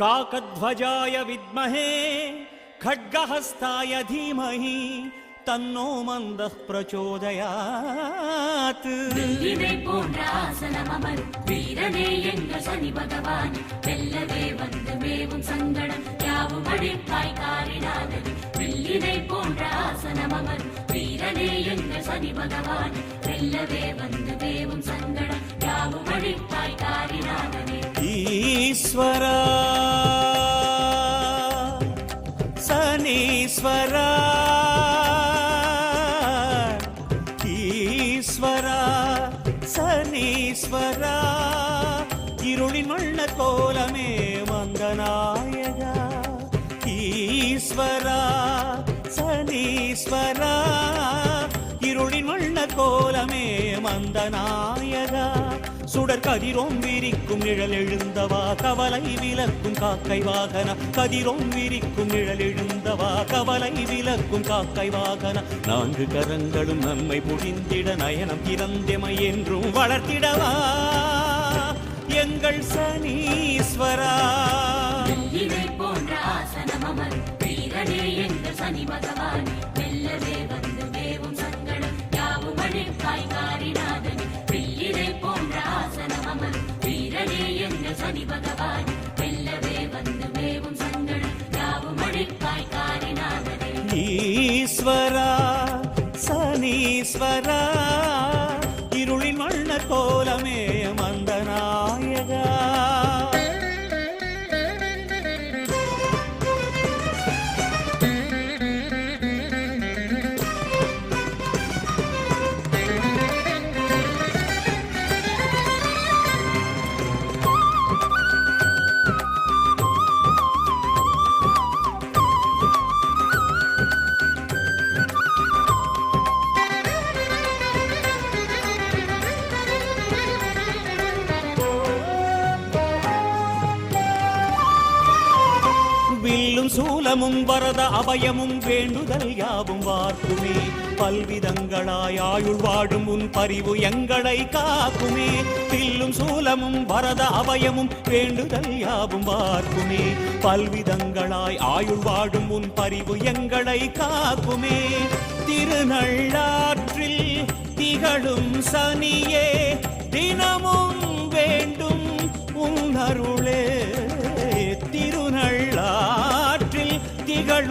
काकध्वजाय विद्महे खड्गहस्ताय धीमहि तन्नो मन्दः प्रचोदयात् இதை போன்ற ஆசனம் அமரும் வீரனே எங்கள் சனி பகவான் வெல்லவே வந்து மேவும் சங்கடம் யாவும் அழிப்பாய் காரினாதனி வில்லினை போன்ற ஆசனம் அமரும் வீரனே எங்கள் சனி பகவான் வெல்லவே வந்து மேவும் சங்கடம் யாவும் அழிப்பாய் காரினாதனே ईश्वरा सनीश्वरा ஈஸ்வரா சனீஸ்வரா இருளின் வண்ண கோலமே மந்தநாயகா ஈஸ்வரா சனீஸ்வரா இருளின் வண்ண கோலமே மந்தநாயகா சுடர் கதிரோம் விரிக்கும் நிழல் எழுந்தவா? கவலை விலக்கும் காக்கை வாகன. கதிரோம் விரிக்கும் நிழல் எழுந்தவா? கவலை விலக்கும் காக்கை வாகன. நான்கு கரங்களும் நம்மை புரிந்திட நயனம் திறந்தெமை என்றும் வளர்த்திடவா? எங்கள் சனீஸ்வரா. போன்ற ஆசனம் அமரும் வீரனே எங்கள் சனி பகவான். வெல்லவே ஈஸ்வரா இருளின் வண்ண கோலமே வில்லும் சூலமும் வரத அபயமும் வேண்டுதல் யாவும் வார்க்குமே. பல்விதங்களாய் ஆயுள் வாடும் உன் பரிவு எங்களை காக்குமே. வில்லும் சூலமும் வரத அபயமும் வேண்டுதல் யாவும் வார்க்குமே. பல்விதங்களாய் ஆயுள் வாடும் உன் பரிவு எங்களை காக்குமே. திருநள்ளாற்றில் திகழும் சனியே தினமும் வேண்டும் உன் அருளே.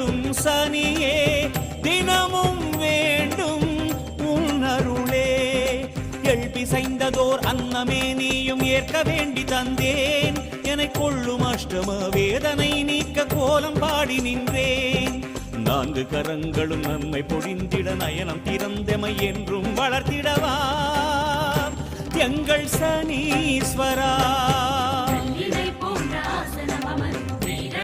திகழும் சனியே தினமும் வேண்டும் உன்னருளே. எழுப்பிசைந்ததோர் அன்னமே நீயும் ஏற்க வேண்டி தந்தேன். என கொள்ளும் அஷ்டம வேதனை நீக்க கோலம் பாடி நின்றேன். நான்கு கரங்களும் நம்மை பொழிந்திட நயனம் திறந்தமை என்றும் வளர்த்திடவா. எங்கள் சனீஸ்வரா.